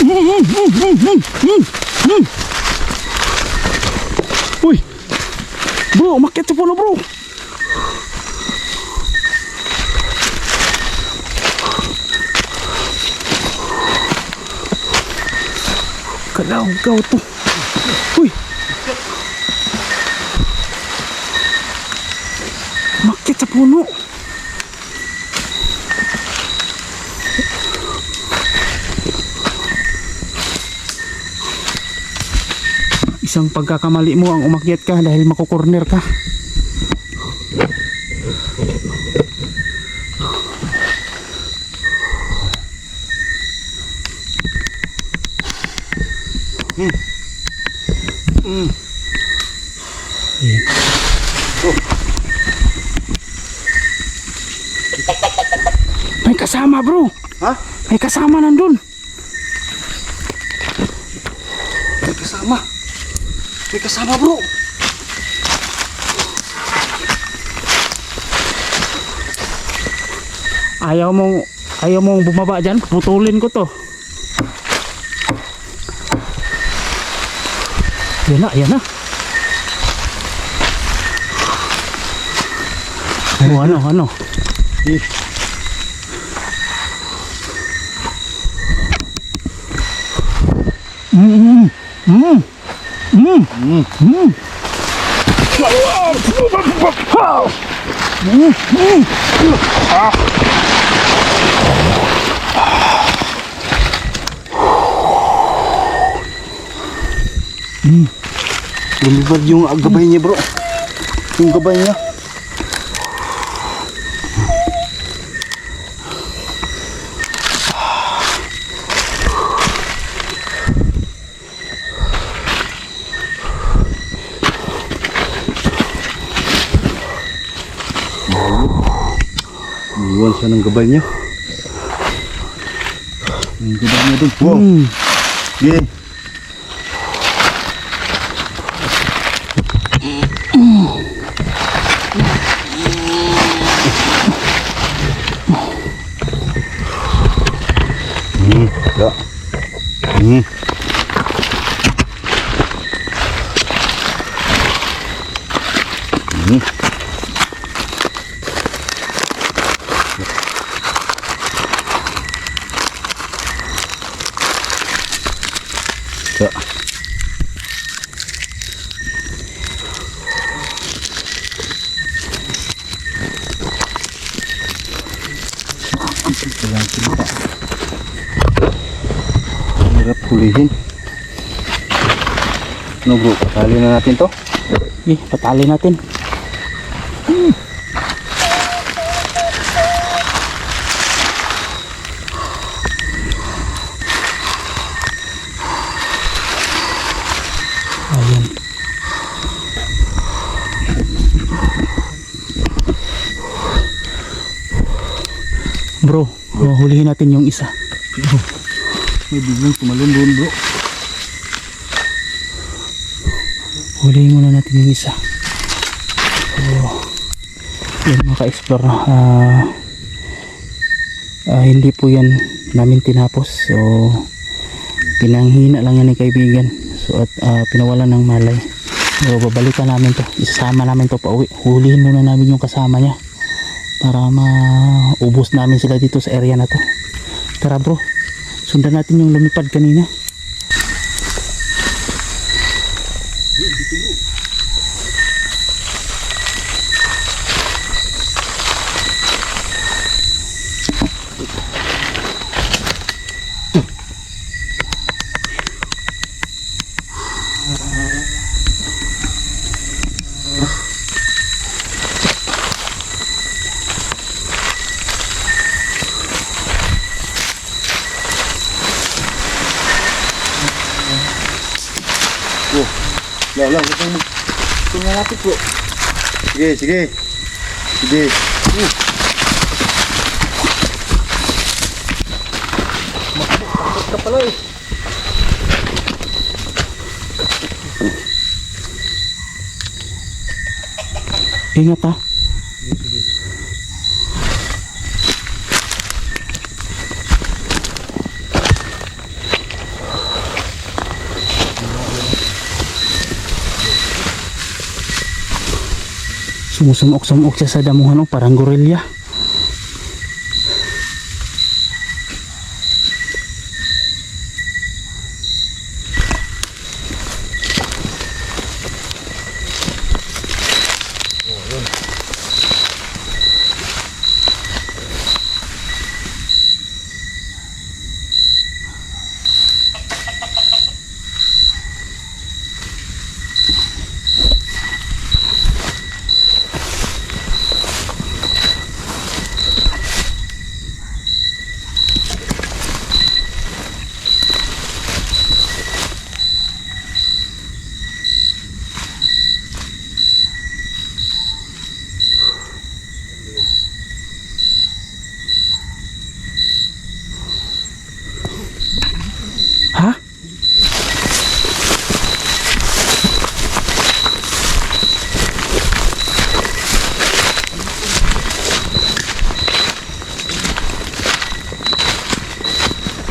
Uy! Bro, umakyat sa puno bro! Kalaw-gaw to. Uy! Umakyat sa puno. Isang pagkakamali mo ang umakyat ka dahil makukorner ka. Ayan. May kasama bro. Ha? May kasama nandun. May kasama. May kasama bro. Ayaw mong ayaw mong bumaba dyan. Putulin ko to. Yan na, yan na. Oh, ano, ano? Eh, Mm, mm, mm, mm. mm. Lumipad yung ah, gabay niya bro. Yung gabay niya. Ng gabay niya. Yung gabay niya doon. Wow. Mm. Yeah. Ya. Walang kita. Hirap hulihin. No bro, patali na natin to. Eh, patali natin. Ayan. Bro, hulihin natin yung isa. May biglang tumalon doon bro. Hulihin muna natin yung isa. So, yun mga ka-explore. ah ah, hindi po yan namin tinapos. So, pinanghina lang yan ni kaibigan. So, at ah, pinawalan ng malay. So, babalikan namin to. Isasama namin to pa uwi. Hulihin muna namin yung kasama niya. Para maubos namin sila dito sa area na to. Tara bro, sundan natin yung lumipad kanina. Lala, huwag kang mag... Tingnan natin bro. Sige, sige. Sige. Uh. Makapot ka pala eh. Ingat ha. Sumusumok-sumok siya sa damuhan, oh, parang gorilla. Ha?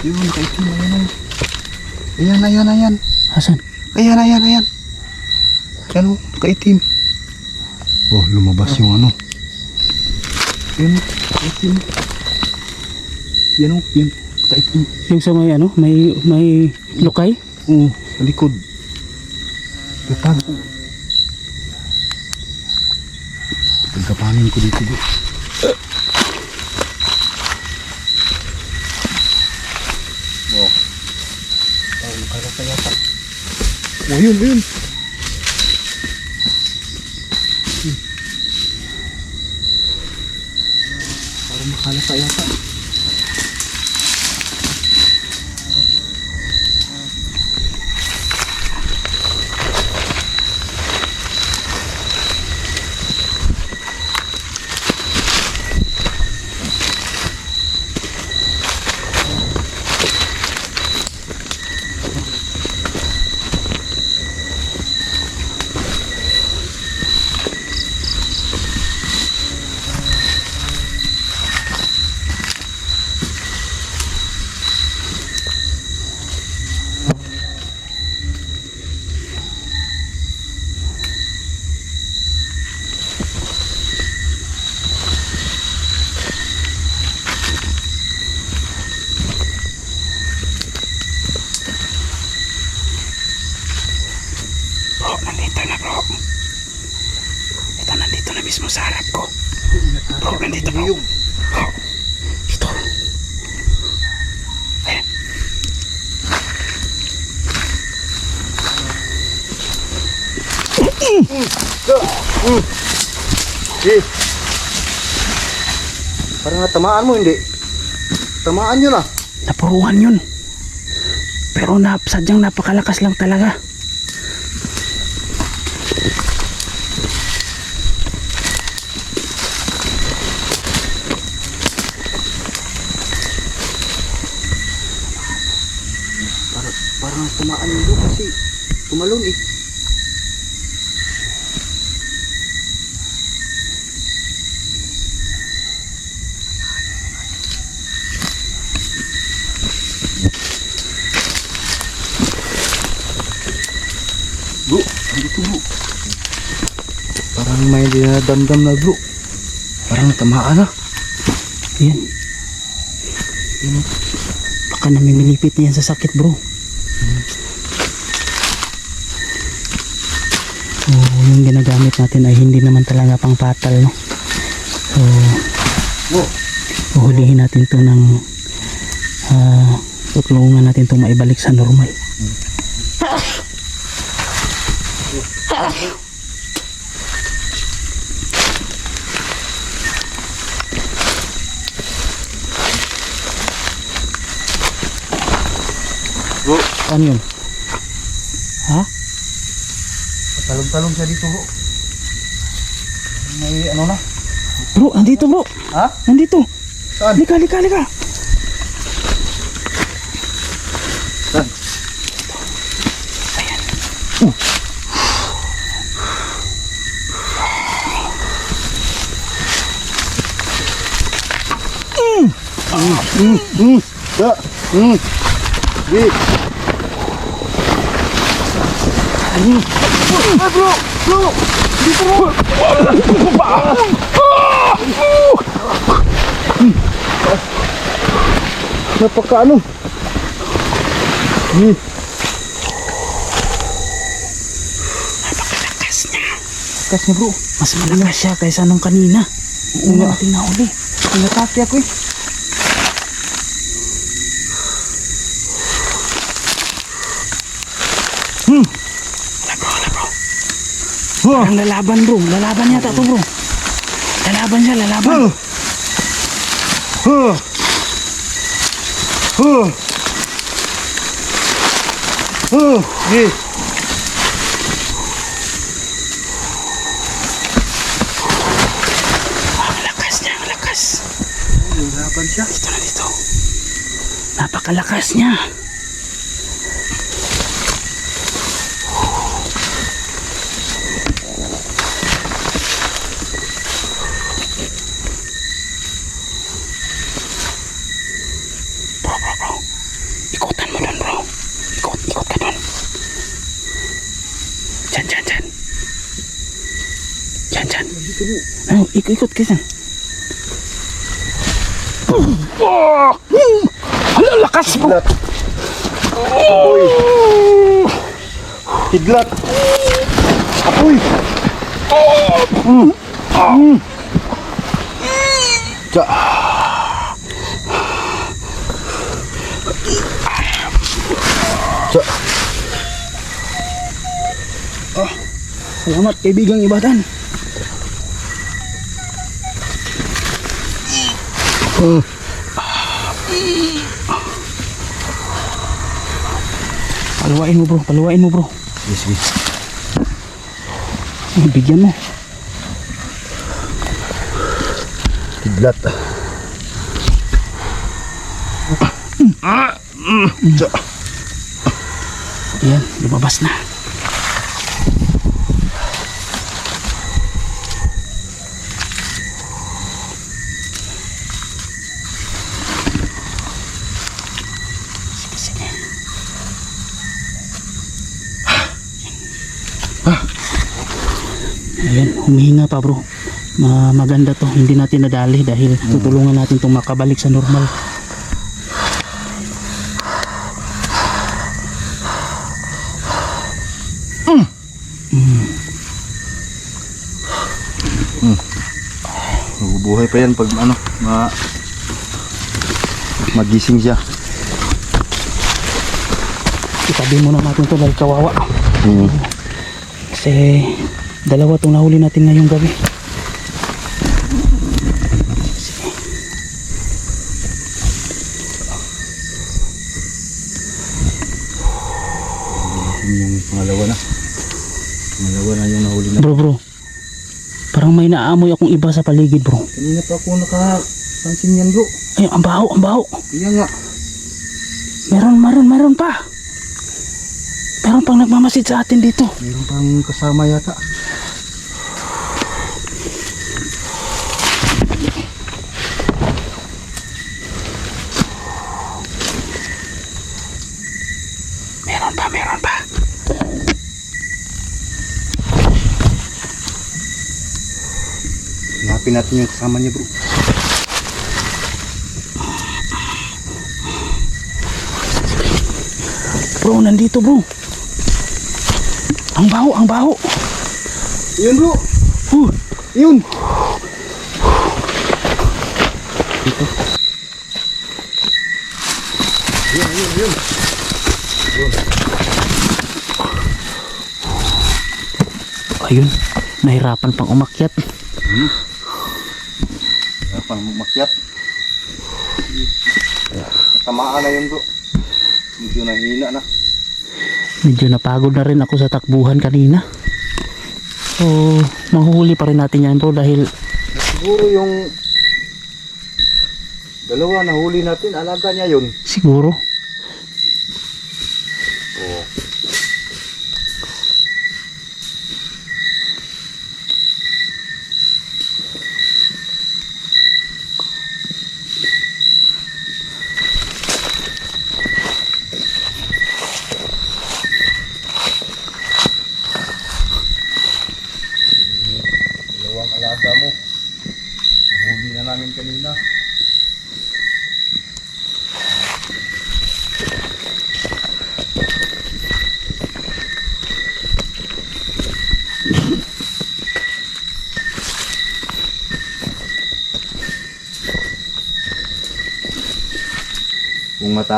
Yun, nakaitim na yan. Ayan, ayan. Asan? Ayan, ayan, ayan. Ayan, oh, nakaitim. Oh, lumabas yung ano. Ayan, oh, nakaitim. Yan, oh, yan. Nakaitim. Yung sa may ano, may may lukay? Oo, sa likod. Gatag. Pagkapangin ko dito, bro. Oh. Oh, nakala ka yata. Oh, yun, yun. Hmm. Parang makala ka yata. Natamaan mo, hindi? Tamaan yun ah. Napuruhan yun. Pero na, sadyang napakalakas lang talaga. Parang, parang tamaan yun kasi tumalon eh. Dinadamdam na bro. Parang tamaan na. Ayan. Ayan. Baka namimilipit na yan sa sakit bro. So, yung ginagamit natin ay hindi naman talaga pang patal, no? So, uhulihin natin to ng ah, tutulungan natin to maibalik sa normal. bro. Ano yun? Ha? Talong-talong siya dito bro. May ano na? Bro, andito bro. Ha? Nandito. Saan? Lika, lika, lika. Saan? Mm, mm, da, mm. Di. Mm. Ah, bro, bro. Napaka ano? Hmm. Lakas niya. Kas niya bro. Mas malakas siya kaysa nung kanina. Oo nga. natin nahuli. Pinatake ako eh. Hmm. Wala bro, wala bro. Oh. Ang lalaban bro. Lalaban yata to bro. Lalaban siya, lalaban. Oh. Oh. Oh. Oh. Eh. Ah, ang lakas niya, ang lakas. Laban siya. Dito na dito. Napakalakas niya. Bro, bro, bro. Ikutan mo dun, bro. Ikot, ikot ka dun. Diyan, diyan, diyan. Diyan, diyan. Ay, ikot, ka dyan. Oh! Hala, lakas bro! Hidlat. Apoy. Hidlat. Apoy. Mm. Mm. Tsa. Tsa. Salamat kaibigang ibatan. Mm. Paluwain mo bro, paluwain mo bro. Sige. Ay, bigyan mo. Hidlat. Tsa. Ayan, lumabas na. Pa bro. Ma maganda to, hindi natin nadali dahil tutulungan natin itong makabalik sa normal. Mabubuhay pa yan pag ano, ma magising siya. Itabi muna natin to dahil kawawa. Hmm. Kasi dalawa itong nahuli natin ngayong gabi. Yung pangalawa na. Pangalawa na yung nahuli na. Bro bro, parang may naamoy akong iba sa paligid bro. Kanina pa ako nakapansin yan bro. Ay, ang baho, ang baho. Kaya nga. Meron, meron, meron pa. Meron pang nagmamasid sa atin dito. Meron pang kasama yata. Meron pa, meron pa. Hanapin natin yung kasama niya bro. Bro, nandito bro. Ang baho, ang baho. Yun bro. Huh. Yun. Yun, Ayun, nahirapan pang umakyat. Wala pang makyat. Tamaan na yun bro. Medyo nahina na. Medyo napagod na rin ako sa takbuhan kanina. So, mahuhuli pa rin natin yan bro dahil Siguro yung dalawa na huli natin, alaga niya yun. siguro Oo.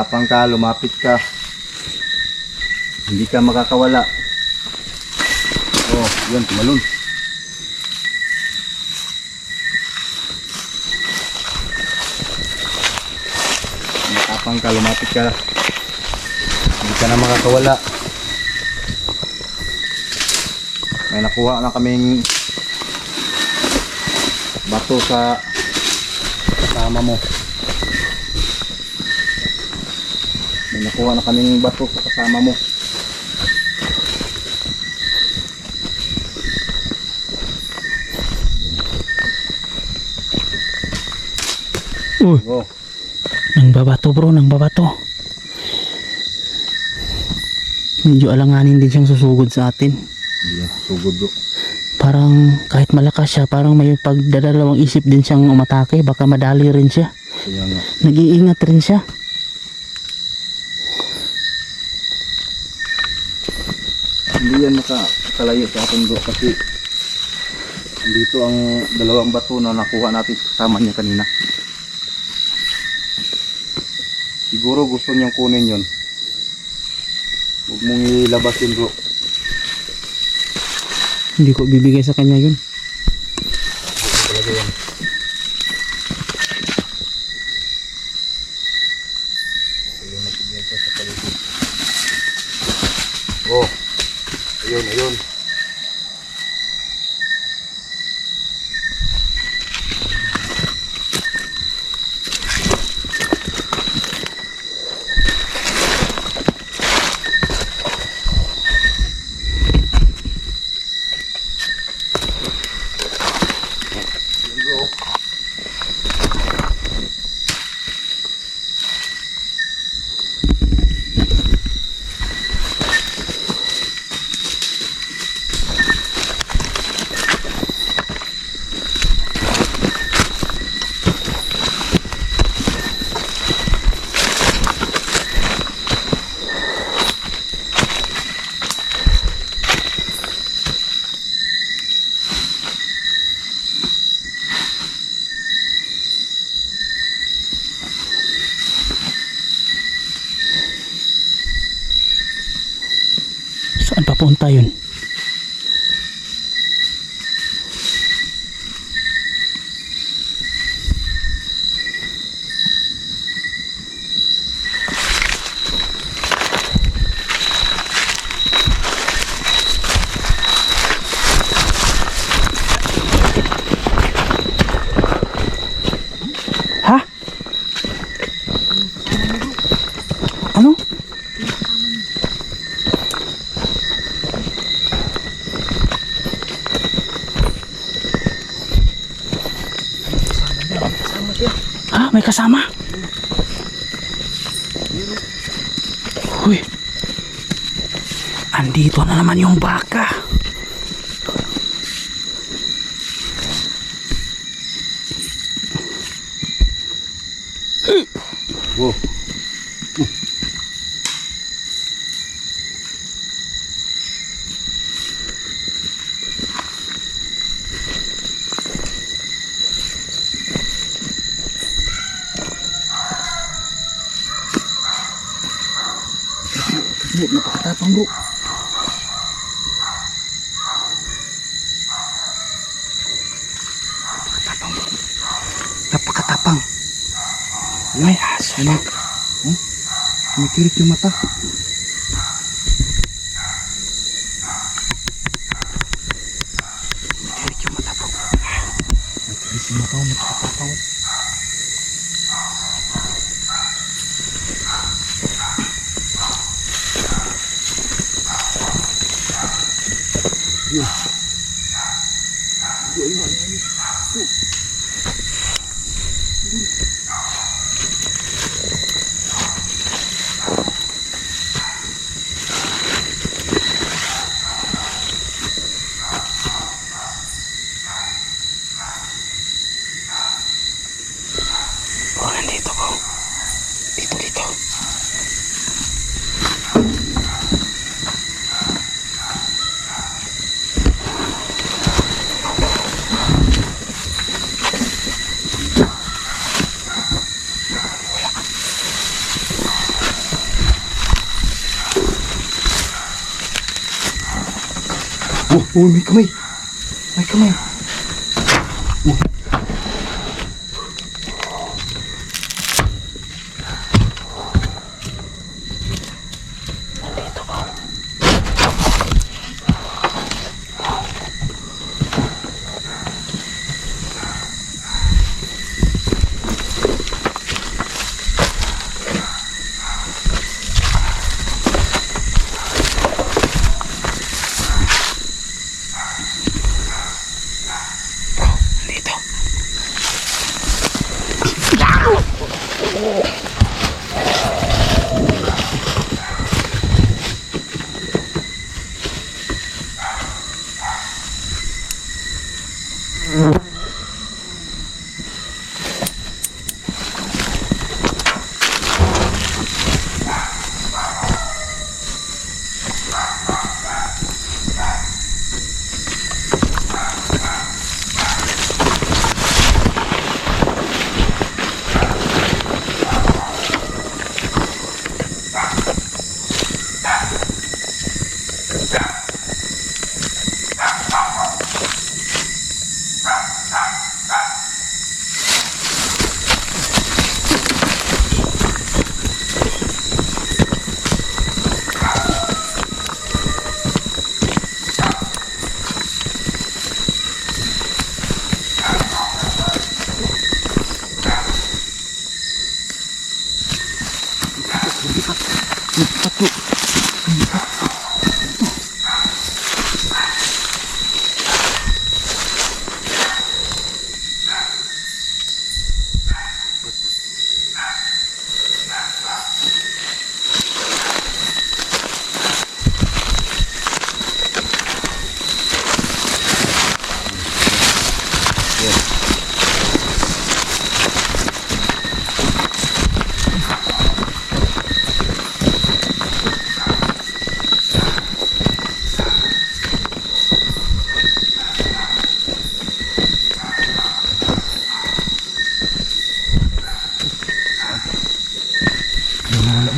Kung matapang ka, lumapit ka. Hindi ka makakawala. Oh, yun, tumalun. Matapang ka, lumapit ka. Hindi ka na makakawala. May nakuha na kaming bato sa kasama mo. May nakuha na kaming bato sa kasama mo. Uy, Go. nang babato bro, nang babato. Medyo alanganin din siyang susugod sa atin. Yan sugod bro. Parang kahit malakas siya, parang may pagdadalawang isip din siyang umatake. Baka madali rin siya. Nga. Nag-iingat rin siya. Hindi yan makakalayo sa bro kasi dito ang dalawang bato na nakuha natin sa kasama niya kanina. Siguro gusto niyang kunin yon. Huwag mong ilabas yun bro. Hindi ko bibigay sa kanya yun. Bro. Napakatapang bro. Napakatapang. May aso na. Kumikirit yung mata. Oh, may kamay. May kamay.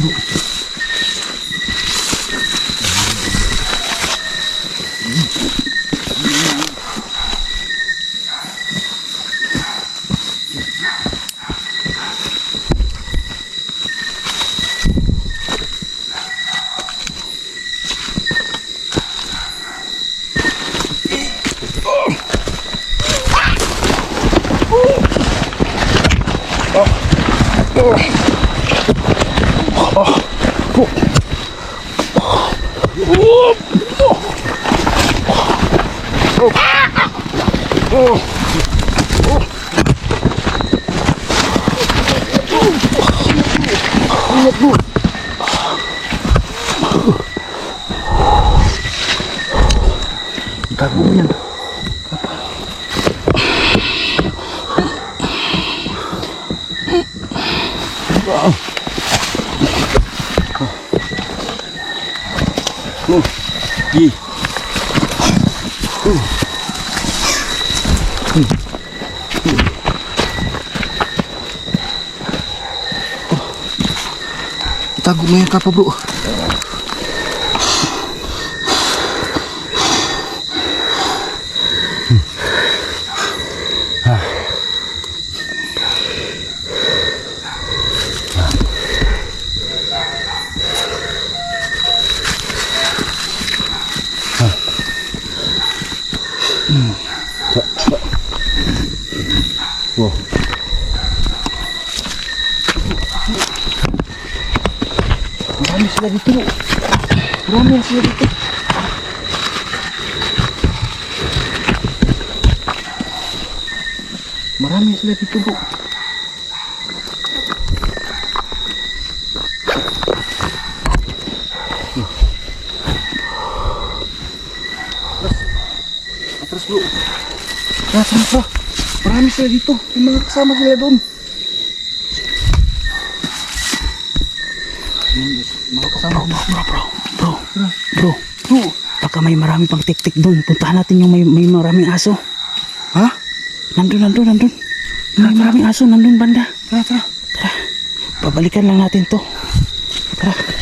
Look. Oh. Yi. Tago mo yan kapa bro. Wow. Marami sila dito. Marami sila dito. Marami sila dito bro. Atras bro. Tara, tara. Marami sila dito. May mga kasama sila doon. Mga kasama ko. Bro, bro, bro, bro, bro. Baka may marami pang tik-tik doon. Puntahan natin yung may, may maraming aso. Nandun, nandun, nandun. May maraming aso, nandun banda. Tara, tara. Tara, babalikan lang natin to. Tara.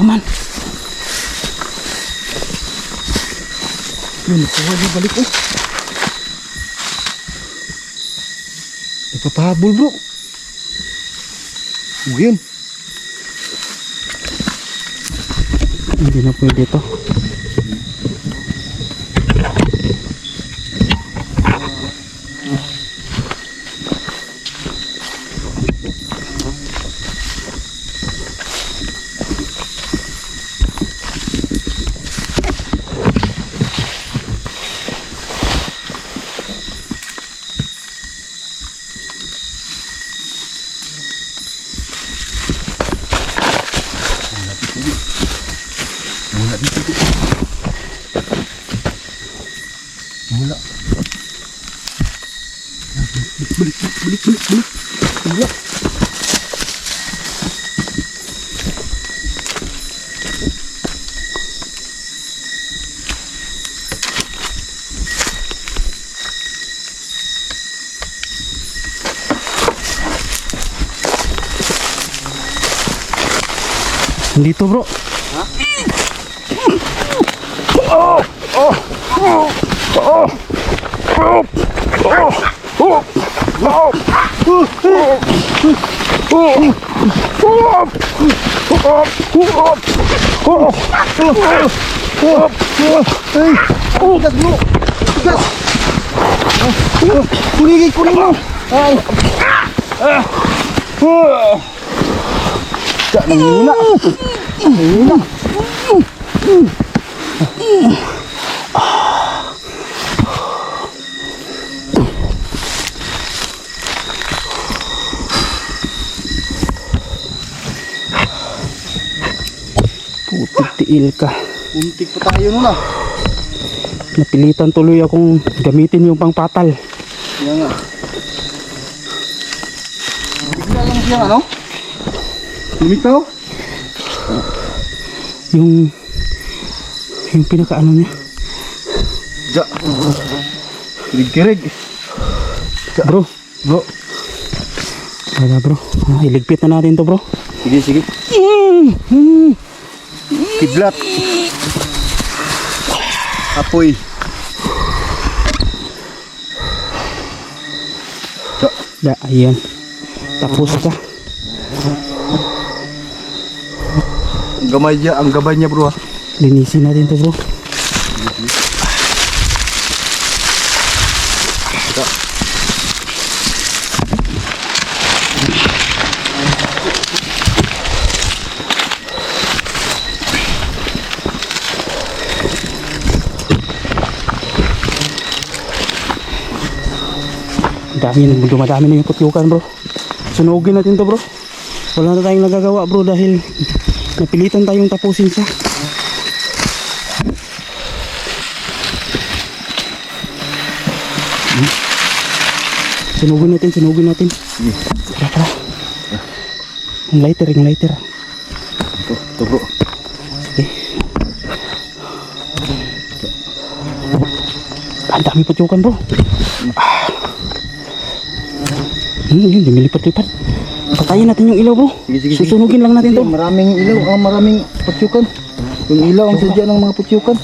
naman. Yun, nakuha niya balik oh. Nagpapahabol bro. Oh, yun. Hindi na pwede to. Wala dito. Wala. Balik, balik, balik, balik, balik. Wala. Dito bro. Ay! Tigas bro! Tigas! Kunigin, kunin mo! Ay! Kak, nangihina! Nangihina! Putik tiil ka. Muntik pa tayo nun ah! Napilitan tuloy akong gamitin yung pangpatal. Yan nga. Bigla lang siyang ano? Lumitaw? Yung yung pinakaano niya. Ja. Kirig-kirig. Bro, Bro. wala bro. Ah, iligpit na natin to bro. Sige, sige. Kidlat. Apoy. Ja. Da, ayan. Tapos ka. Ang gamay ang gabay niya bro ah. Linisin natin to bro. Ja. Dami dumadami na yung putyukan bro. Sunugin natin to bro. Wala na tayong nagagawa bro dahil napilitan tayong tapusin siya. Hmm. Sunugin natin, sunugin natin. Sige. Tara, tara. Ang lighter, yung lighter. Ito, ito bro. Sige. Ang dami putyukan bro. Ah. Hmm, yun, lumilipat-lipat. Patayin natin yung ilaw bro. Sige, sige, sige. Susunugin lang natin to. Maraming ilaw, ah, maraming putyukan. Yung ilaw ang sadya ng mga putyukan.